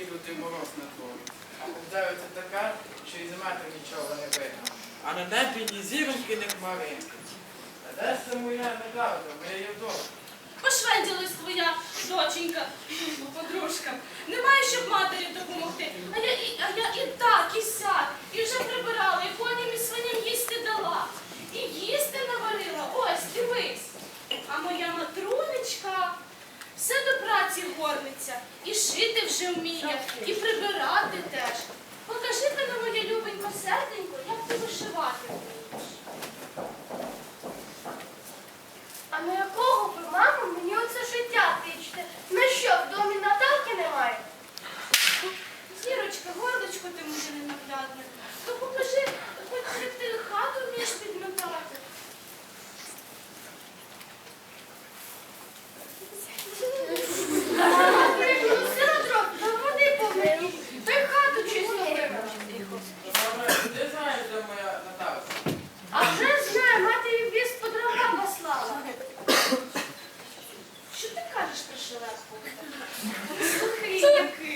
І лютий мороз на дворі. А вдариться така, що й земати нічого не видно. А на небі ні зіроньки, ні хмаринки. Та де це моя неправда, моя Євдома? Пошвенділась твоя доченька, ну, подружка. Немає, щоб матері допомогти. А я і, а я і так, праці горниця, і шити вже вміє, і прибирати теж. Покажи ти на моє любенько серденько, як ти вишивати вмієш. А на якого ви, мамо, мені оце життя тичте? На що в домі Наталки немає? Зірочка, гордочку ти мені не нагадала. шелепку. Слухай, який.